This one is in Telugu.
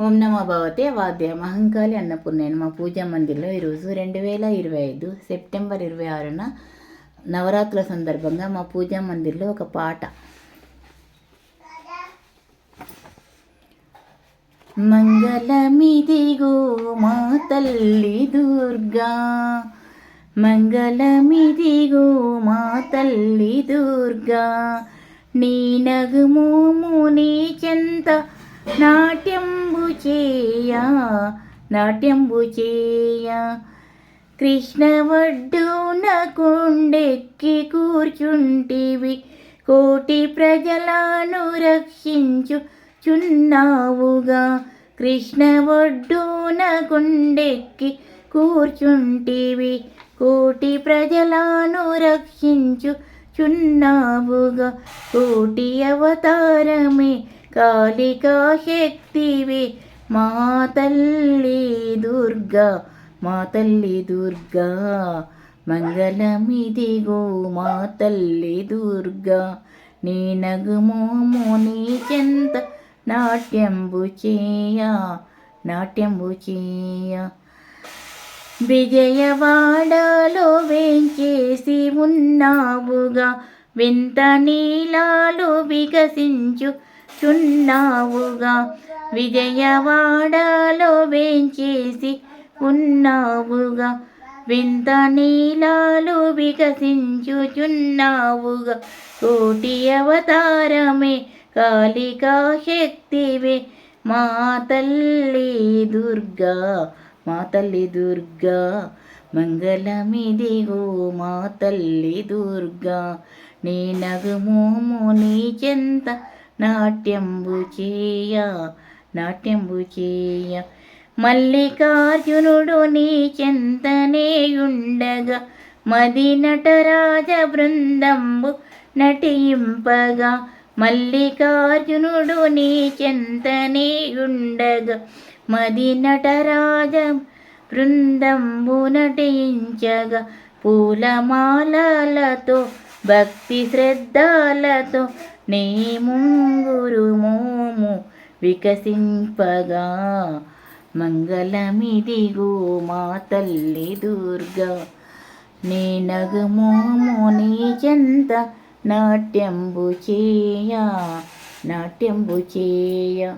ఓం నమ భవతే వాద్య మహంకాళి అన్నపూర్ణేన మా పూజా మందిర్లో ఈరోజు రెండు వేల ఇరవై ఐదు సెప్టెంబర్ ఇరవై ఆరున నవరాత్రుల సందర్భంగా మా పూజా మందిర్లో ఒక పాట. మంగళమిదిగో మా తల్లి దుర్గా మంగళమిదిగో మా తల్లి దుర్గా నీ నగుమోము నీ చెంత నాట్యంబు చేయ నాట్యంబు చేయ. కృష్ణ ఒడ్డున కొండెక్కి కూర్చుంటివి కోటి ప్రజలను రక్షించు చున్నావుగా. కృష్ణ ఒడ్డున కొండెక్కి కూర్చుంటివి కోటి ప్రజలను రక్షించు చున్నావుగా. కోటి అవతారమే కాళికా శక్తివి మా తల్లి దుర్గా మా తల్లి దుర్గా మంగళమిదిగో మా తల్లి దుర్గా నీ నగుమోము నీ చెంత నాట్యంబు చేయ నాట్యంబు చేయ విజయవాడలో వేంచేసి ఉన్నావుగా వింత నీలాలు వికసించు చున్నావుగా విజయవాడలో వేంచేసి ఉన్నావుగా. వింత నీలాలు వికసించుచున్నావుగా. కోటి అవతారమే కాళికా శక్తివే. మా తల్లి దుర్గా మా తల్లి దుర్గా మంగళమిదిగో మా తల్లి దుర్గా. నీ నగుమోము నీ చెంత నాట్యంబు చేయ నాట్యంబు చేయ మల్లికార్జునుడు నీ చెంతనే ఉండగా మది నటరాజ బృందంబు నటింపగా. మల్లికార్జునుడు నీ చెంతనే ఉండగా మది నటరాజ బృందంబు నటించగా. పూలమాలతో భక్తి శ్రద్ధలతో నీ ముంగురు మోము వికసింపగా. మంగళమిదిగో మా తల్లి దుర్గా. నీ నగమోము నీ చెంత నాట్యంబు చేయ నాట్యంబు చేయ.